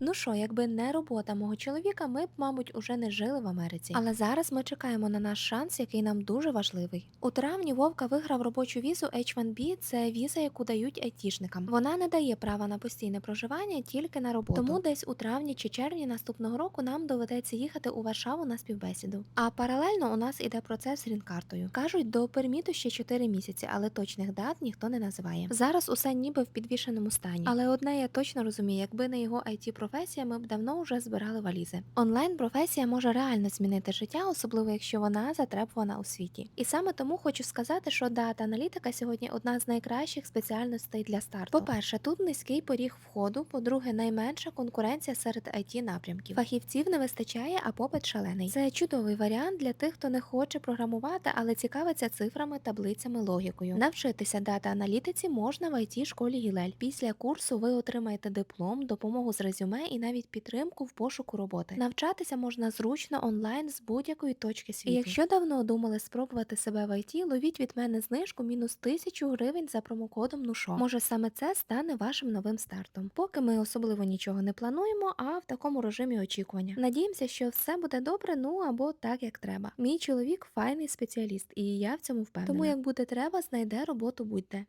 Ну що, якби не робота мого чоловіка, ми б, мабуть, уже не жили в Америці. Але зараз ми чекаємо на наш шанс, який нам дуже важливий. У травні Вовка виграв робочу візу H1B, це віза, яку дають айтішникам. Вона не дає права на постійне проживання тільки на роботу. Тому десь у травні чи червні наступного року нам доведеться їхати у Варшаву на співбесіду. А паралельно у нас іде процес з грін-картою. Кажуть, до перміту ще 4 місяці, але точних дат ніхто не називає. Зараз усе ніби в підвішеному стані. Але одне я точно розумію, якби не його it професія, ми б давно вже збирали валізи. Онлайн професія може реально змінити життя, особливо якщо вона затребувана у світі. І саме тому хочу сказати, що дата аналітика сьогодні одна з найкращих спеціальностей для старту. По-перше, тут низький поріг входу. По-друге, найменша конкуренція серед it напрямків. Фахівців не вистачає, а попит шалений. Це чудовий варіант для тих, хто не хоче програмувати, але цікавиться цифрами, таблицями, логікою. Навчитися дата аналітиці можна в it школі Гілель. Після курсу ви отримаєте диплом, допомогу з резюме і навіть підтримку в пошуку роботи. Навчатися можна зручно онлайн з будь-якої точки світу. І якщо давно думали спробувати себе в IT, ловіть від мене знижку мінус 1000 гривень за промокодом НУШО. Може саме це стане вашим новим стартом. Поки ми особливо нічого не плануємо, а в такому режимі очікування. Надіємося, що все буде добре, ну або так як треба. Мій чоловік файний спеціаліст, і я в цьому впевнена. Тому як буде треба, знайде роботу будь-де.